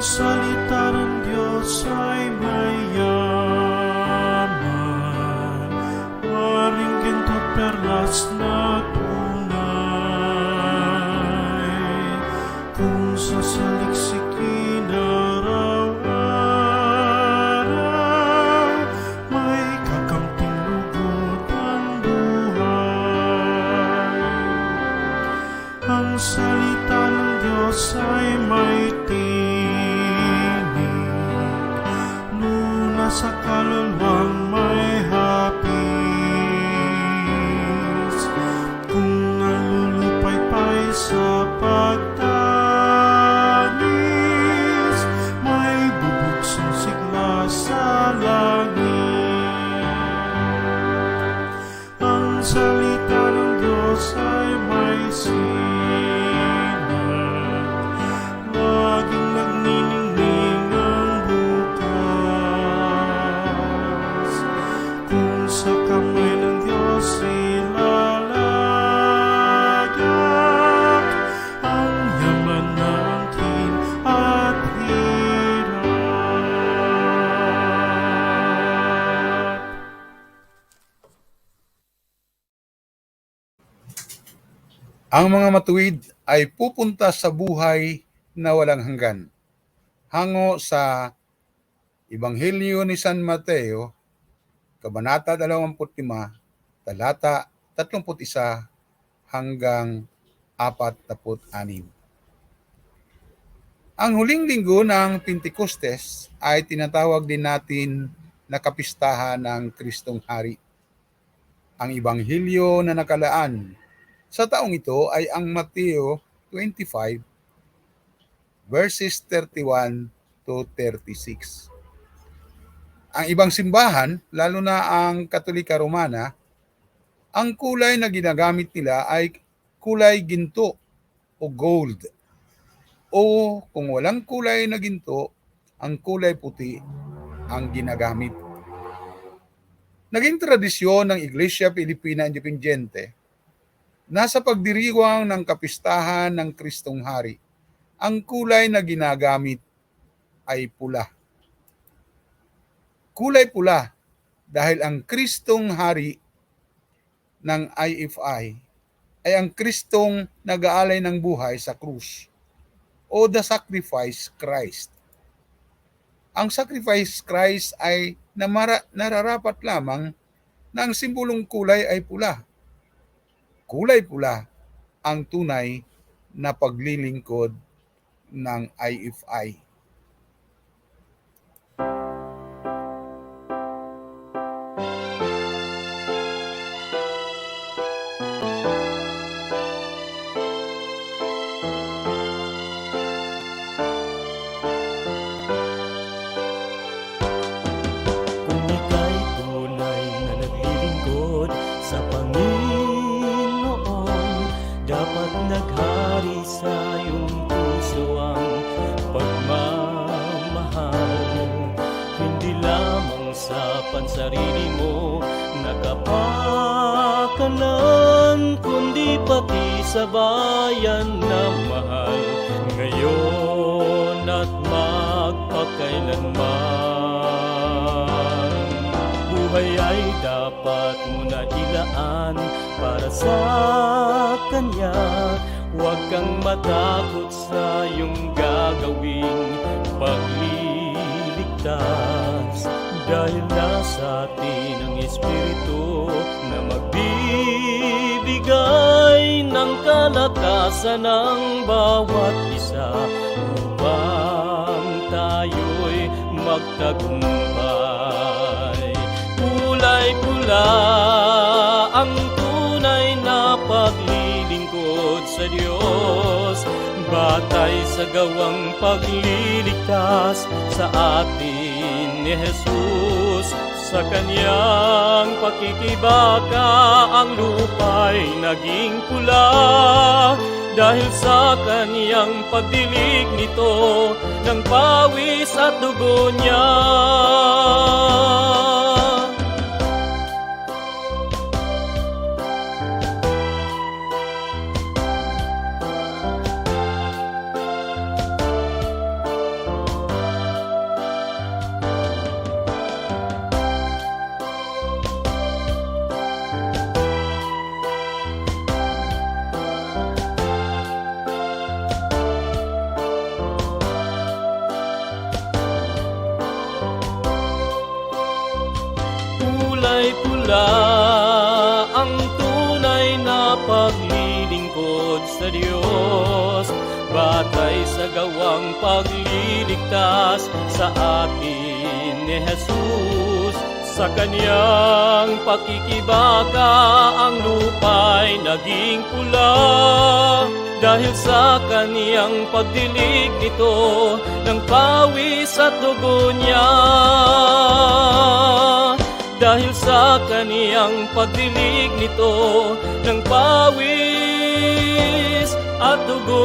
salita ng Diyos ay mayaman Maring ginto't perlas na tunay. Kung sasaliksikin araw-araw May kakamting lugod ang buhay. Ang salita ay may tinig Luna sa kaluluwang Ang mga matuwid ay pupunta sa buhay na walang hanggan. Hango sa Ebanghelyo ni San Mateo, Kabanata 25, talata 31 hanggang 46. Ang huling linggo ng Pentekostes ay tinatawag din natin na kapistahan ng Kristong Hari. Ang Ebanghelyo na nakalaan sa taong ito ay ang Mateo 25 verses 31 to 36. Ang ibang simbahan, lalo na ang Katolika Romana, ang kulay na ginagamit nila ay kulay ginto o gold. O kung walang kulay na ginto, ang kulay puti ang ginagamit. Naging tradisyon ng Iglesia Pilipina Independiente Nasa pagdiriwang ng kapistahan ng Kristong Hari, ang kulay na ginagamit ay pula. Kulay pula dahil ang Kristong Hari ng IFI ay ang Kristong nag-aalay ng buhay sa krus o the sacrifice Christ. Ang sacrifice Christ ay namara, nararapat lamang na ang simbolong kulay ay pula kulay pula ang tunay na paglilingkod ng IFI. Sa pansarili mo nakapakanan, kundi pati sa bayan na mahal ngayon at magpakailanman. Buhay ay dapat mo na ilaan para sa Kanya. Huwag kang matakot sa iyong gagawing pagliligtas. Dahil nasa atin ang Espiritu na magbibigay ng kalakasan ng bawat isa upang tayo'y magtagumpay. Kulay pula ang tunay na paglilingkod sa Diyos. Batay sa gawang pagliligtas sa atin ni Jesus. Sa kanyang pakikibaka ang lupa'y naging pula dahil sa kanyang pagdilig nito ng pawis at dugo niya. Batay sa gawang pagliligtas sa atin ni Jesus. Sa kanyang pakikibaka ang lupa'y naging pula. Dahil sa kaniyang pagdilig nito ng pawis at dugo niya. Dahil sa kaniyang pagdilig nito ng pawis at dugo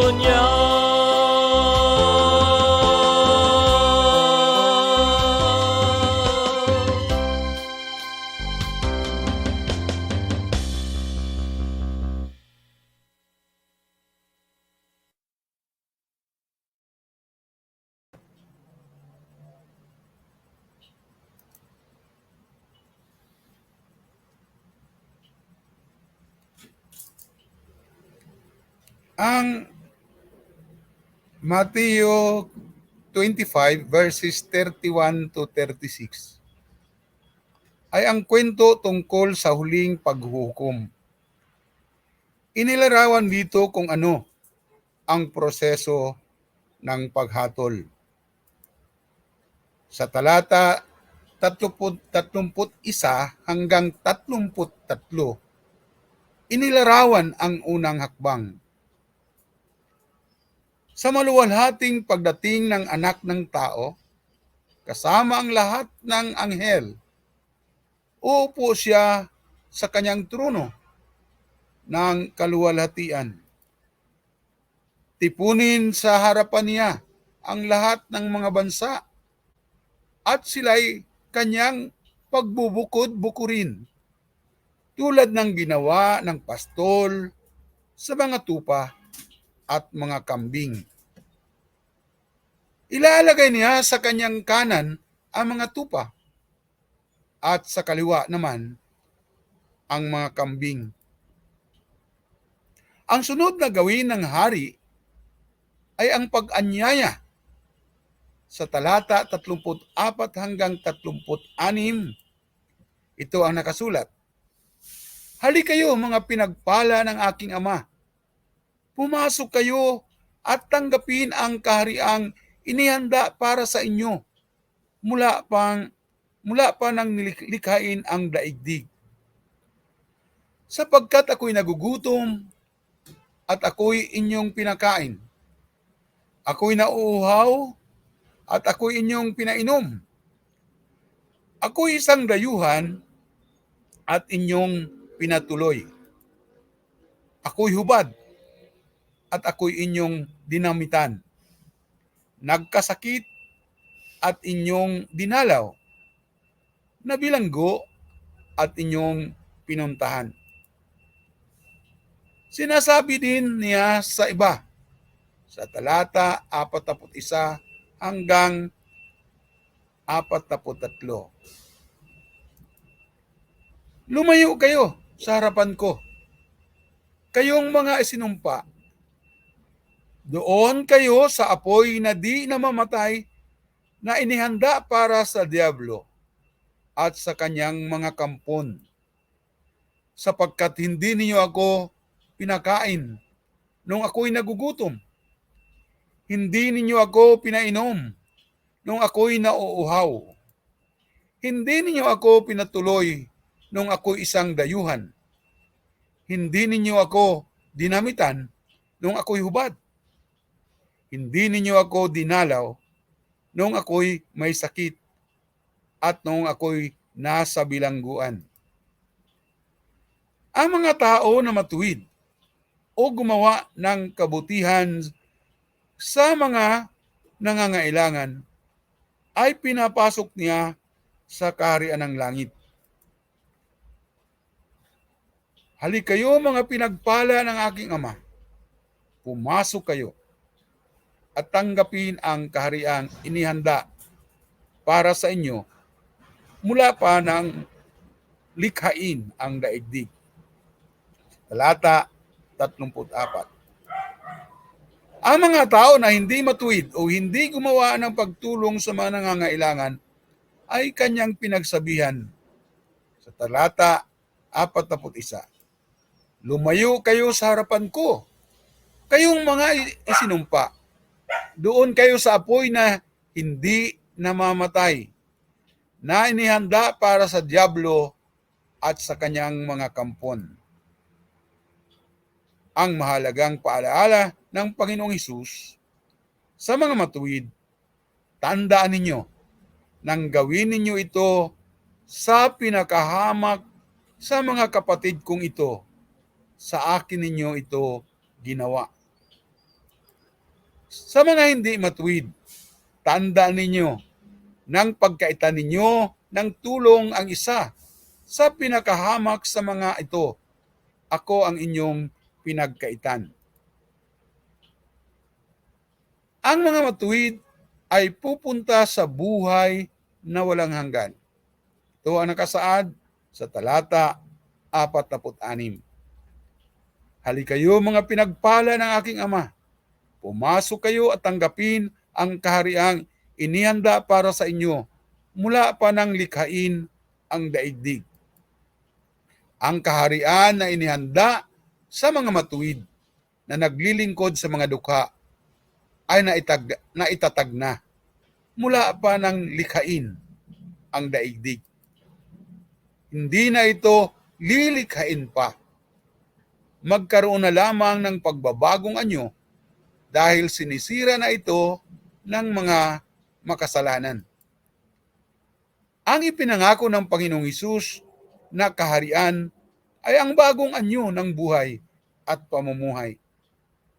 Ang Mateo 25 verses 31 to 36 ay ang kwento tungkol sa huling paghuhukom. Inilarawan dito kung ano ang proseso ng paghatol. Sa talata 30 31 hanggang 33, inilarawan ang unang hakbang. Sa maluwalhating pagdating ng anak ng tao, kasama ang lahat ng anghel, uupo siya sa kanyang trono ng kaluwalhatian. Tipunin sa harapan niya ang lahat ng mga bansa at sila'y kanyang pagbubukod-bukurin tulad ng ginawa ng pastol sa mga tupa at mga kambing. Ilalagay niya sa kanyang kanan ang mga tupa at sa kaliwa naman ang mga kambing. Ang sunod na gawin ng hari ay ang pag-anyaya sa talata 34 hanggang 36. Ito ang nakasulat. Hali kayo mga pinagpala ng aking ama pumasok kayo at tanggapin ang kahariang inihanda para sa inyo mula pang mula pa nang nilikhain ang daigdig. Sapagkat ako'y nagugutom at ako'y inyong pinakain. Ako'y nauuhaw at ako'y inyong pinainom. Ako'y isang dayuhan at inyong pinatuloy. Ako'y hubad at ako'y inyong dinamitan. Nagkasakit at inyong dinalaw. Nabilanggo at inyong pinuntahan. Sinasabi din niya sa iba sa talata 41 hanggang 43. Lumayo kayo sa harapan ko. Kayong mga isinumpa doon kayo sa apoy na di namamatay na inihanda para sa Diablo at sa kanyang mga kampon. Sapagkat hindi ninyo ako pinakain nung ako'y nagugutom. Hindi ninyo ako pinainom nung ako'y nauuhaw. Hindi ninyo ako pinatuloy nung ako'y isang dayuhan. Hindi ninyo ako dinamitan nung ako'y hubad hindi ninyo ako dinalaw nung ako'y may sakit at nung ako'y nasa bilangguan. Ang mga tao na matuwid o gumawa ng kabutihan sa mga nangangailangan ay pinapasok niya sa kaharian ng langit. Halik kayo mga pinagpala ng aking ama. Pumasok kayo at tanggapin ang kahariang inihanda para sa inyo mula pa ng likhain ang daigdig. Talata 34. Ang mga tao na hindi matuwid o hindi gumawa ng pagtulong sa mga nangangailangan ay kanyang pinagsabihan Sa talata 41. Lumayo kayo sa harapan ko. Kayong mga isinumpa. Doon kayo sa apoy na hindi namamatay, na inihanda para sa Diablo at sa kanyang mga kampon. Ang mahalagang paalaala ng Panginoong Hesus sa mga matuwid, tandaan ninyo nang gawin ninyo ito sa pinakahamak sa mga kapatid kong ito, sa akin ninyo ito ginawa. Sa mga hindi matuwid, tandaan ninyo nang pagkaitan ninyo ng tulong ang isa sa pinakahamak sa mga ito, ako ang inyong pinagkaitan. Ang mga matuwid ay pupunta sa buhay na walang hanggan. Ito ang nakasaad sa talata 46. Halikayo mga pinagpala ng aking ama. Pumasok kayo at tanggapin ang kahariang inihanda para sa inyo mula pa ng likhain ang daigdig. Ang kaharian na inihanda sa mga matuwid na naglilingkod sa mga dukha ay naitag, naitatag na mula pa ng likhain ang daigdig. Hindi na ito lilikhain pa. Magkaroon na lamang ng pagbabagong anyo dahil sinisira na ito ng mga makasalanan. Ang ipinangako ng Panginoong Hesus na kaharian ay ang bagong anyo ng buhay at pamumuhay.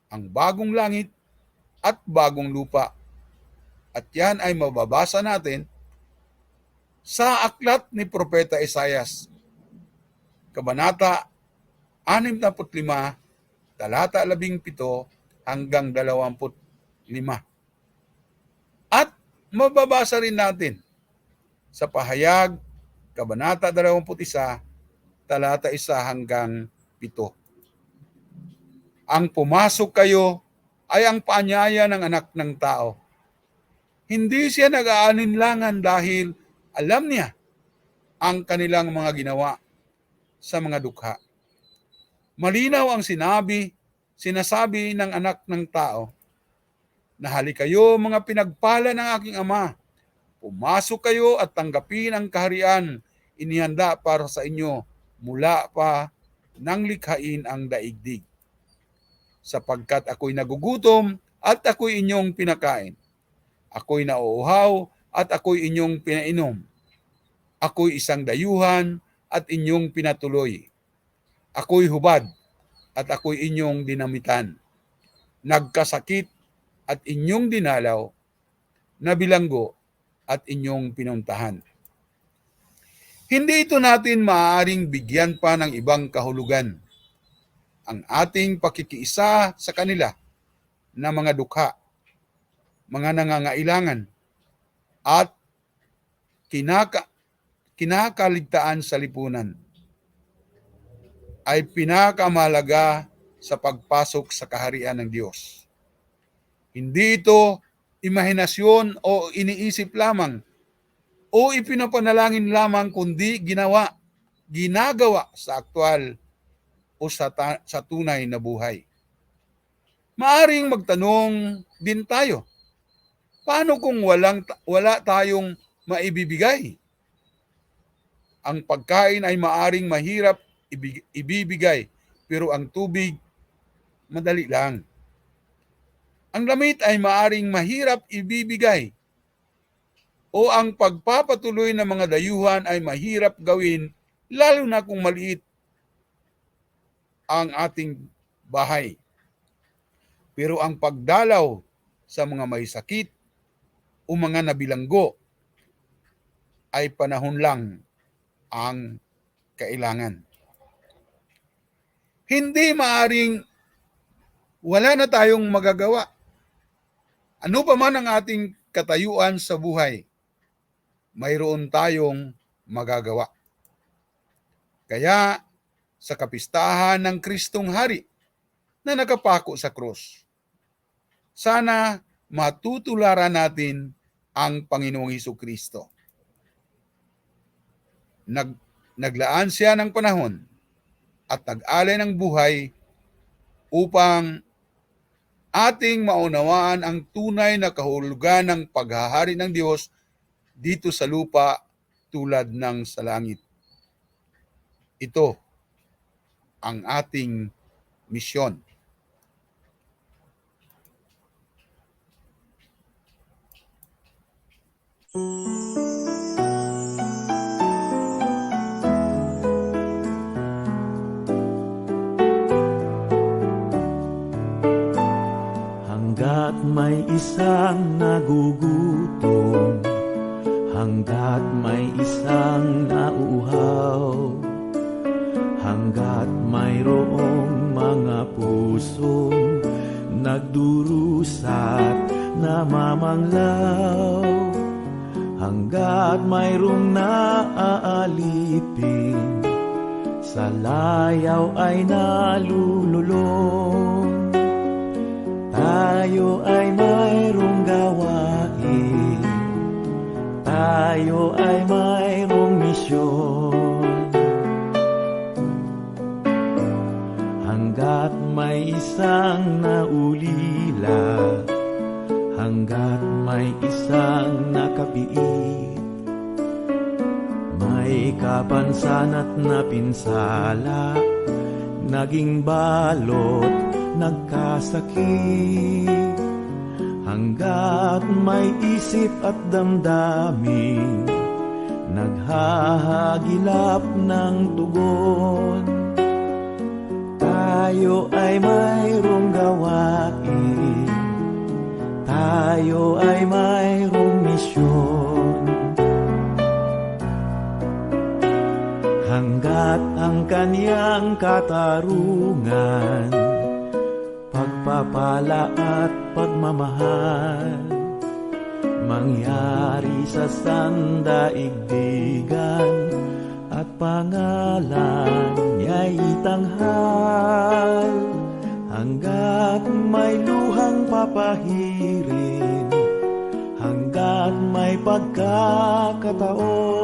Ang bagong langit at bagong lupa. At yan ay mababasa natin sa aklat ni Propeta Isayas, Kabanata 65, talata 17 hanggang 25. At mababasa rin natin sa pahayag, Kabanata 21, talata 1 hanggang 7. Ang pumasok kayo ay ang paanyaya ng anak ng tao. Hindi siya nag-aalinlangan dahil alam niya ang kanilang mga ginawa sa mga dukha. Malinaw ang sinabi, sinasabi ng anak ng tao, na halikayo mga pinagpala ng aking ama, pumasok kayo at tanggapin ang kaharian inihanda para sa inyo mula pa nang likhain ang daigdig. Sapagkat ako'y nagugutom at ako'y inyong pinakain. Ako'y nauuhaw at ako'y inyong pinainom. Ako'y isang dayuhan at inyong pinatuloy. Ako'y hubad at ako'y inyong dinamitan. Nagkasakit at inyong dinalaw. Nabilanggo at inyong pinuntahan. Hindi ito natin maaaring bigyan pa ng ibang kahulugan. Ang ating pakikiisa sa kanila na mga dukha, mga nangangailangan, at kinaka, kinakaligtaan sa lipunan ay pinakamalaga sa pagpasok sa kaharian ng Diyos. Hindi ito imahinasyon o iniisip lamang o ipinapanalangin lamang kundi ginawa, ginagawa sa aktwal o sa, ta- sa tunay na buhay. Maaring magtanong din tayo, paano kung walang, wala tayong maibibigay? Ang pagkain ay maaring mahirap ibig- ibibigay, pero ang tubig, madali lang. Ang lamit ay maaring mahirap ibibigay, o ang pagpapatuloy ng mga dayuhan ay mahirap gawin, lalo na kung maliit ang ating bahay. Pero ang pagdalaw sa mga may sakit o mga nabilanggo ay panahon lang ang kailangan. Hindi maaring wala na tayong magagawa. Ano pa man ang ating katayuan sa buhay, mayroon tayong magagawa. Kaya sa kapistahan ng Kristong Hari na nakapako sa krus, sana matutularan natin ang Panginoong Hesus Kristo. Nag, naglaan siya ng panahon at nag-alay ng buhay upang ating maunawaan ang tunay na kahulugan ng paghahari ng Diyos dito sa lupa tulad ng sa langit. Ito ang ating misyon. Hanggat may isang nagugutom Hanggat may isang nauuhaw Hanggat mayroong mga pusong Nagdurusat namamanglaw Hanggat mayroong naaalipin Sa layaw ay nalululong tayo ay mayroong gawain. Tayo ay mayroong misyon. Hanggat may isang naulila Hanggat may isang nakapiit May kapansan at napinsala Naging balot nagkasakit. Hanggat may isip at damdamin Naghahagilap ng tugon. Tayo ay mayroong gawain. Tayo ay mayroong misyon. Hanggat ang kaniyang katarungan Pagpapala at pagmamahal. Mangyari sa sandaigdigan At pangalan niya'y itanghal Hanggat may luhang papahirin Hanggat may pagkakataon